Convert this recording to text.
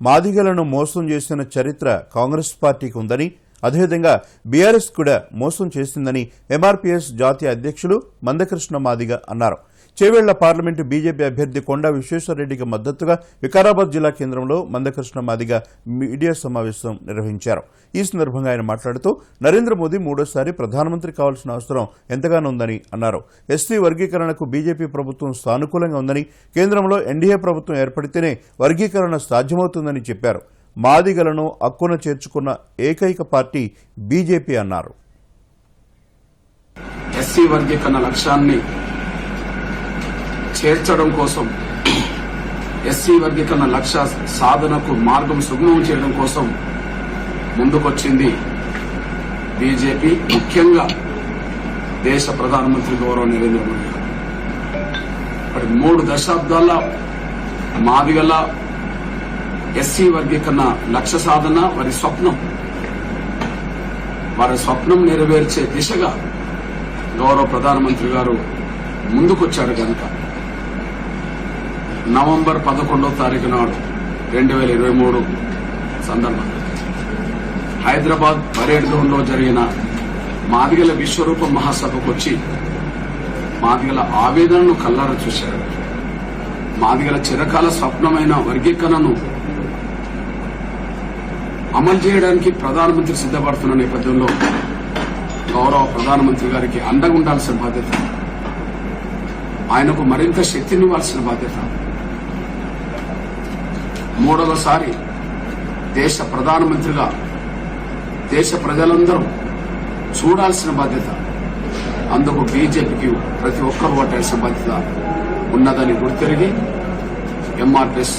మాదిగలను మోసం చేసిన చరిత్ర కాంగ్రెస్ పార్టీకి ఉందని అదేవిధంగా బీఆర్ఎస్ కూడా మోసం చేసిందని ఎంఆర్పీఎస్ జాతీయ అధ్యక్షులు మందకృష్ణ మాదిగ అన్నారు. చేవేళ్ళ పార్లమెంటు బీజేపీ అభ్యర్థి కొండా విశ్వేశ్వరరెడ్డికి మద్దతుగా వికారాబాద్ జిల్లా కేంద్రంలో మందకృష్ణ మాదిగ మీడియా సమావేశం నిర్వహించారు. ఈ సందర్భంగా ఆయన మాట్లాడుతూ నరేంద్ర మోదీ మూడోసారి ప్రధానమంత్రి కావాల్సిన అవసరం ఎంతగానో ఉందని అన్నారు. ఎస్సీ వర్గీకరణకు బీజేపీ ప్రభుత్వం సానుకూలంగా ఉందని కేంద్రంలో ఎన్డీఏ ప్రభుత్వం ఏర్పడితేనే వర్గీకరణ సాధ్యమవుతుందని చెప్పారు. మాదిగలను అక్కున చేర్చుకున్న ఏకైక పార్టీ బీజేపీ అన్నారు. ఎస్సీ వర్గీకరణ లక్ష్యాన్ని చేర్చడం కోసం ఎస్సీ వర్గీకరణ లక్ష్య సాధనకు మార్గం సుగమం చేయడం కోసం ముందుకొచ్చింది బీజేపీ. ముఖ్యంగా దేశ ప్రధానమంత్రి గౌరవ నరేంద్ర మోడీ గారు. మరి మూడు దశాబ్దాల మాదిగల ఎస్సీ వర్గీకరణ లక్ష్య సాధన వారి స్వప్నం. వారి స్వప్నం నెరవేర్చే దిశగా గౌరవ ప్రధానమంత్రి గారు ముందుకొచ్చారు కనుక నవంబర్ పదకొండవ తారీఖు నాడు రెండు వేల ఇరవై మూడు సందర్భంగా హైదరాబాద్ పరేడ్ గ్రౌండ్లో జరిగిన మాదిగల విశ్వరూప మహాసభకు వచ్చి మాదిగల ఆవేదనను కల్లారా చూశారు. మాదిగల చిరకాల స్వప్నమైన వర్గీకరణను అమలు చేయడానికి ప్రధానమంత్రి సిద్దపడుతున్న నేపథ్యంలో గౌరవ ప్రధానమంత్రి గారికి అండగా ఉండాల్సిన బాధ్యత. ఆయనకు మరింత శక్తినివ్వాల్సిన బాధ్యత. మూడవసారి దేశ ప్రధానమంత్రిగా దేశ ప్రజలందరూ చూడాల్సిన బాధ్యత. అందుకు బీజేపీకి ప్రతి ఒక్కరు ఓటాల్సిన బాధ్యత ఉన్నదని గుర్తెరిగి ఎంఆర్పిఎస్